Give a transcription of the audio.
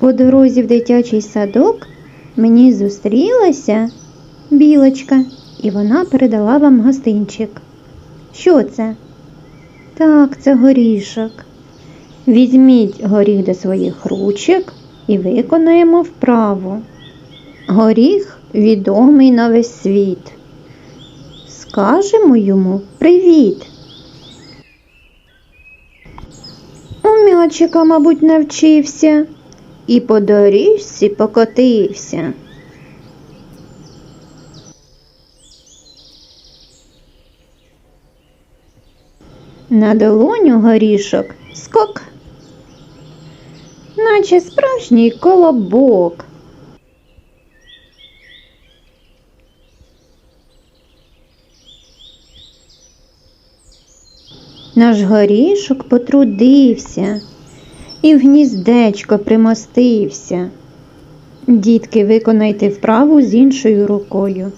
По дорозі в дитячий садок мені зустрілася білочка, і вона передала вам гостинчик. Що це? Так, це горішок. Візьміть горіх до своїх ручок і виконаємо вправу. Горіх відомий на весь світ. Скажемо йому привіт. У м'ячика, мабуть, навчився і по доріжці покотився. На долоню горішок скок, наче справжній колобок. Наш горішок потрудився і в гніздечко примостився. Дітки, виконайте вправу з іншою рукою.